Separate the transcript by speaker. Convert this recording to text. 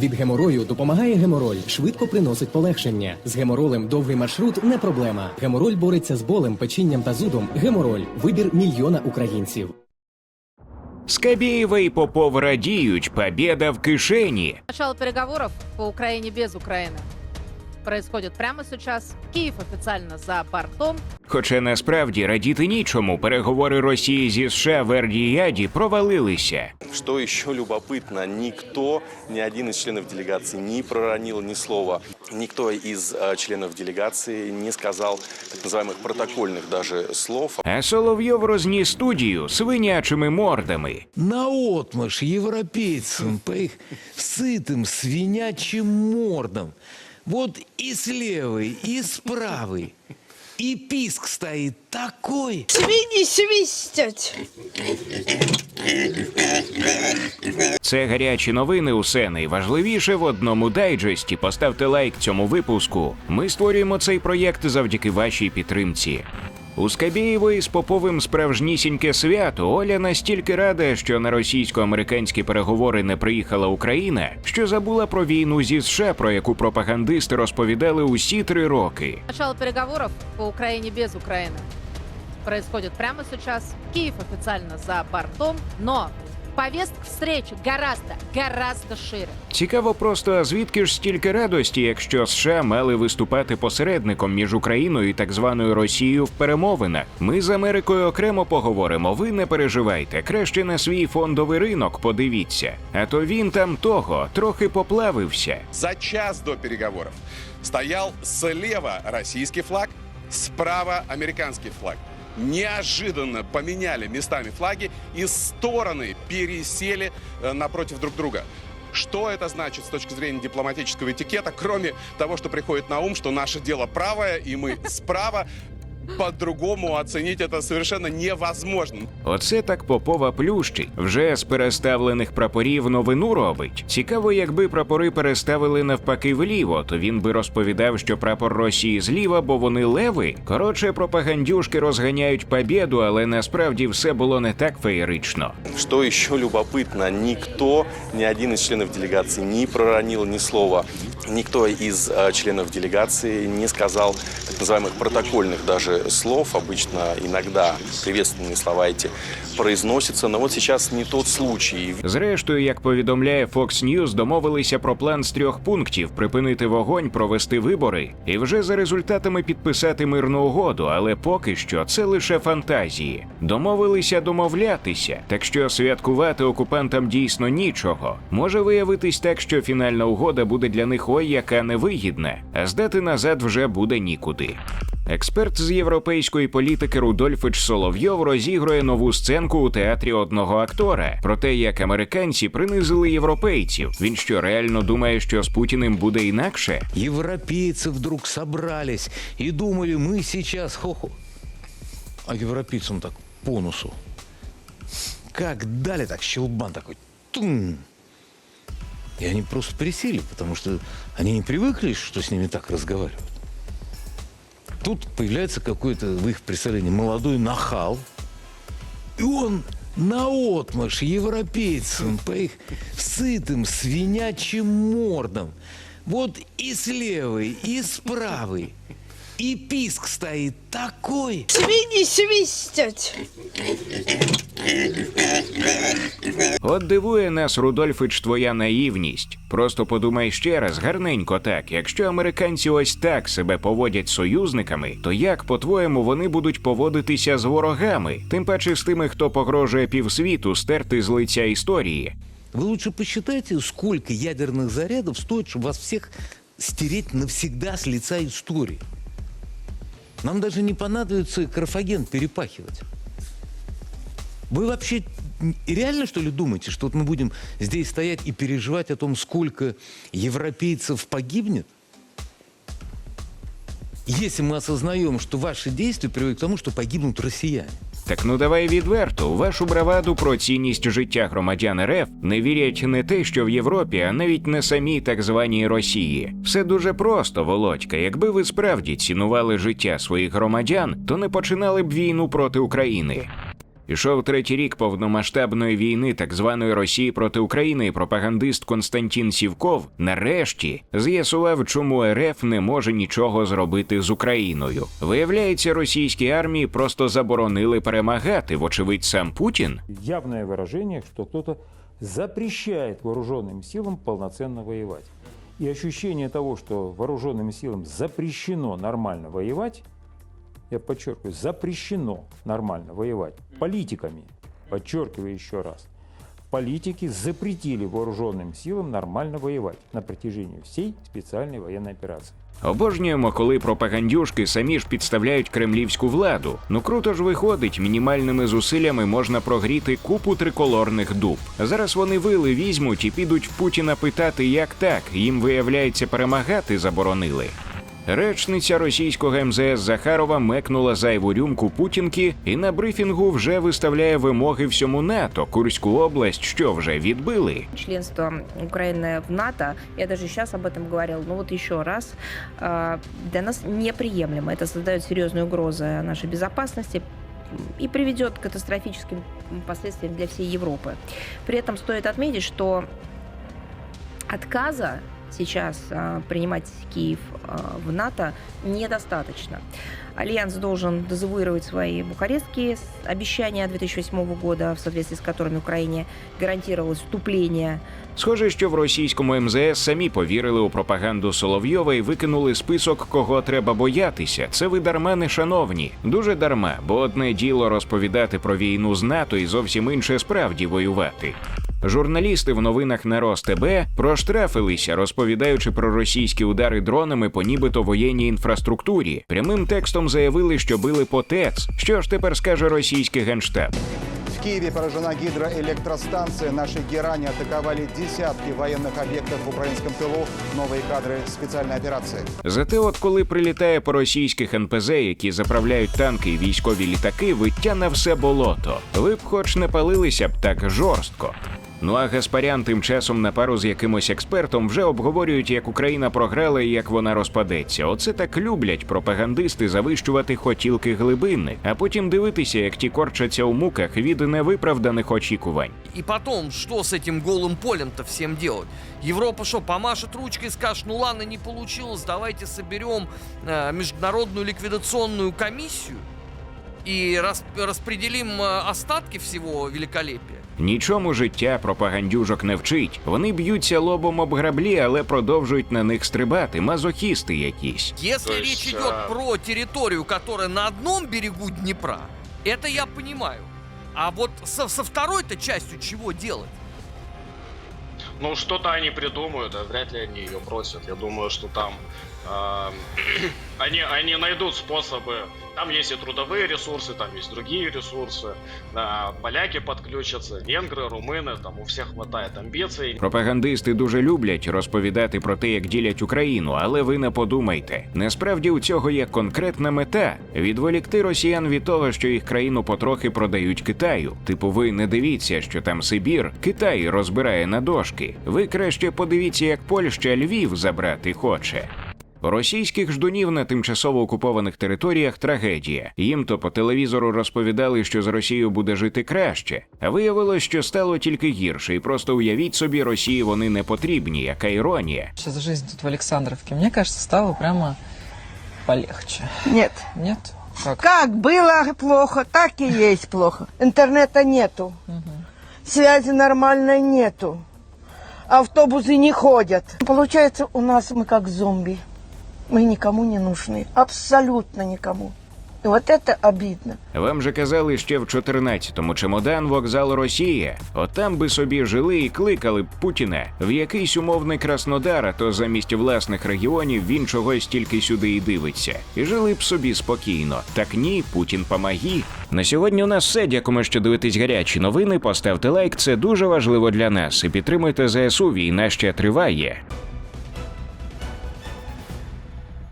Speaker 1: Від геморою допомагає гемороль, швидко приносить полегшення. З геморолем довгий маршрут не проблема. Гемороль бореться з болем, печінням та зудом. Гемороль вибір мільйона українців.
Speaker 2: Скабєєва и Попов радіють, Победа в кишені.
Speaker 3: Начало переговоров по Украине без Украины происходит прямо сейчас. Киев официально за бортом.
Speaker 2: Хоча насправді радіти нічому, переговори Росії зі США в Ердіяді провалилися.
Speaker 4: Что еще любопытно, никто, ни один из членов делегации не проронил ни слова. Никто из э, членов делегации не сказал так называемых протокольных даже слов.
Speaker 2: А Соловйов розніс студію свинячими мордами.
Speaker 5: наотмашь европейцам по их сытым свинячьим мордам. Вот и с левой, и с правой. И писк стоит такой.
Speaker 6: Свиньи свистять.
Speaker 2: Це гарячі новини. Усе найважливіше в одному дайджесті. Поставте лайк цьому випуску. Ми створюємо цей проєкт завдяки вашій підтримці. У Скабєєвої з Поповим справжнісіньке свято. Оля настільки рада, що на російсько-американські переговори не приїхала Україна, що забула про війну зі США, про яку пропагандисти розповідали усі три роки.
Speaker 3: Начало переговоров по Україні без України. происходит прямо сейчас. Киев официально за бортом, но повестка встречи гораздо, гораздо шире.
Speaker 2: Цікаво просто, а звідки ж стільки радості, якщо США мали виступати посередником між Україною і так званою Росією в перемовинах. Ми з Америкою окремо поговоримо. Ви не переживайте. Краще на свій фондовий ринок подивіться. А то він там того трохи поплавився.
Speaker 7: За час до переговоров стоял слева российский флаг, справа американский флаг Неожиданно поменяли местами флаги и стороны пересели э, напротив друг друга. Что это значит с точки зрения дипломатического этикета, кроме того, что приходит на ум, что наше дело правое, и мы справа, по-другому оценить это совершенно невозможно.
Speaker 2: Оце так Попова плющить. Вже з переставлених прапорів новину робить. Цікаво, якби прапори переставили навпаки вліво, то він би розповідав, що прапор Росії зліва, бо вони леви. Коротше, пропагандюшки розганяють побєду, але насправді все було не так феєрично.
Speaker 4: Что еще любопытно, никто, ни один из членов делегации не проронил ни слова. Никто из э, членов делегации не сказал так называемых протокольных даже слов. Обычно иногда приветственные слова эти произносятся, но вот сейчас не тот случай.
Speaker 2: Зрештою, як повідомляє Fox News, домовилися про план з трьох пунктів: припинити вогонь, провести вибори і вже за результатами підписати мирну угоду. Але поки що це лише фантазії. Домовилися домовлятися, так що святкувати окупантам дійсно нічого. Може виявитись так, що фінальна угода буде для них ой яка невигідна, а здати назад вже буде нікуди. Експерт з європейської політики Рудольфич Соловйов розігрує нову сценку у театрі одного актора про те, як американці принизили європейців. Він що реально думає, що з Путіним буде інакше?
Speaker 5: Европейцы вдруг собрались и думали, мы сейчас хоху. А европейцам так по носу. Как дали так щелбан такой. Тум. И они просто присели, потому что они не привыкли, что с ними так разговаривают. Тут появляется какой-то, в их представлении, молодой нахал. И он наотмашь европейцам по их сытым свинячим мордам. Вот и с левой, и с правой. И писк стоит такой.
Speaker 6: Свиньи свистять.
Speaker 2: От дивує нас, Рудольфич, твоя наївність. Просто подумай ще раз, гарненько так. Якщо американці ось так себе поводять з союзниками, то як, по-твоєму, вони будуть поводитися з ворогами, тим паче з тими, хто погрожує півсвіту стерти з лиця історії.
Speaker 5: Вы лучше посчитайте, сколько ядерных зарядов стоит, чтобы вас всех стереть навсегда с лица истории. Нам даже не понадобится карфаген перепахивать. Вы вообще реально, что ли, думаете, что вот мы будем здесь стоять и переживать о том, сколько европейцев погибнет? Если мы осознаем, что ваши действия приводят к тому, что погибнут россияне.
Speaker 2: Так ну давай відверто, вашу браваду про цінність життя громадян РФ не вірять не те, що в Європі, а навіть не самій так званій Росії. Все дуже просто, Володька. Якби ви справді цінували життя своїх громадян, то не починали б війну проти України. Ішов третій рік повномасштабної війни так званої Росії проти України. і Пропагандист Константин Сівков нарешті з'ясував, чому РФ не може нічого зробити з Україною. Виявляється, російській армії просто заборонили перемагати. Вочевидь, сам Путін.
Speaker 8: явное выражение, что кто-то запрещает вооруженным силам полноценно воевать. И ощущение того, что вооруженным силам запрещено нормально воевать, я подчеркиваю, запрещено нормально воевать политиками, подчеркиваю еще раз, политики запретили вооруженным силам нормально воевать на протяжении всей специальной военной операции.
Speaker 2: Обожнюємо, коли пропагандюшки самі ж підставляють кремлівську владу. Ну круто ж виходить, мінімальними зусиллями можна прогріти купу триколорних дуб. Зараз вони вили візьмуть і підуть в Путіна питати, як так. Їм виявляється, перемагати заборонили. Речниця російського МЗС Захарова мекнула зайву рюмку Путінки і на брифінгу вже виставляє вимоги всьому НАТО. Курську область що вже відбили.
Speaker 9: членство Украины в НАТО, я даже сейчас об этом говорил, но вот еще раз, э, для нас неприемлемо. Это создает серьезные угрозы нашей безопасности и приведет к катастрофическим последствиям для всей Европы. При этом стоит отметить, что отказа сейчас э, принимать Киев э, в НАТО недостаточно. Альянс должен дезавуировать свои бухарестские с- обещания 2008 года, в соответствии с которыми Украине гарантировалось вступление
Speaker 2: Схоже, що в російському МЗС самі повірили у пропаганду Соловйова і викинули список, кого треба боятися. Це ви дарма не шановні. Дуже дарма, бо одне діло розповідати про війну з НАТО і зовсім інше справді воювати. Журналісти в новинах на РосТБ проштрафилися, розповідаючи про російські удари дронами по нібито воєнній інфраструктурі. Прямим текстом заявили, що били по ТЕЦ. Що ж тепер скаже російський генштаб?
Speaker 10: В Киеве поражена гидроэлектростанция. Наши герани атаковали десятки военных объектов в украинском тылу. Новые кадры специальной операции.
Speaker 2: Зате, от коли прилітає по російських НПЗ, які заправляють танки і військові літаки, виття на все болото. Ви б хоч не палилися б так жорстко. Ну а Гаспарян тим часом на пару з якимось експертом вже обговорюють, як Україна програла і як вона розпадеться. Оце так люблять пропагандисти завищувати хотілки глибини, а потім дивитися, як ті корчаться у муках від невиправданих очікувань.
Speaker 11: И потом, что с этим голым полем-то всем делать? Европа что, помашет ручкой, скажет, ну ладно, не получилось, давайте соберем э, международную ликвидационную комиссию и рас- распределим э, остатки всего великолепия.
Speaker 2: Нічому життя пропагандюжок не вчить. Вони б'ються лобом об граблі, але продовжують на них стрибати, мазохісти якісь.
Speaker 11: Если речь идет про территорию, которая на одном берегу Днепра, это я понимаю. А вот со, со второй-то частью чего делать?
Speaker 12: Ну, что-то они придумают, а вряд ли они ее бросят. Я думаю, что там эм, они, они найдут способы. Там есть и трудовые ресурсы, там есть другие ресурсы. Да, поляки подключатся, венгры, румыны, там у всех хватает амбиций.
Speaker 2: Пропагандисти дуже люблять розповідати про те, як ділять Україну, але ви не подумайте. Насправді у цього є конкретна мета відволікти росіян від того, що їх країну потрохи продають Китаю. Типу, ви не дивіться, що там Сибір Китай розбирає на дошки. Ви краще подивіться, як Польща Львів забрати хоче. У Російських ждунів на тимчасово окупованих територіях трагедія. Їм то по телевізору розповідали, що з Росією буде жити краще, а виявилось, що стало тільки гірше, і просто уявіть собі, Росії вони не потрібні. Яка іронія.
Speaker 13: Сейчас жизнь тут в Александровке, мне кажется, стало прямо полегче.
Speaker 6: Нет.
Speaker 13: Нет? Как?
Speaker 6: Как было плохо, так и есть плохо. Интернета нету. Связи нормальной нету. Автобусы не ходят. Получается, у нас мы как зомби. Мы никому не нужны. Абсолютно никому. И вот это обидно.
Speaker 2: Вам же казали ще в 14-му чемодан вокзал Росія. От там би собі жили і кликали б Путіна в якийсь умовний Краснодар, а то замість власних регіонів він чогось тільки сюди і дивиться. І жили б собі спокійно. Так ні, Путін помагі. На сьогодні у нас все. Дякуємо, що дивитесь гарячі новини. Поставте лайк, це дуже важливо для нас. І підтримуйте ЗСУ. Війна ще триває.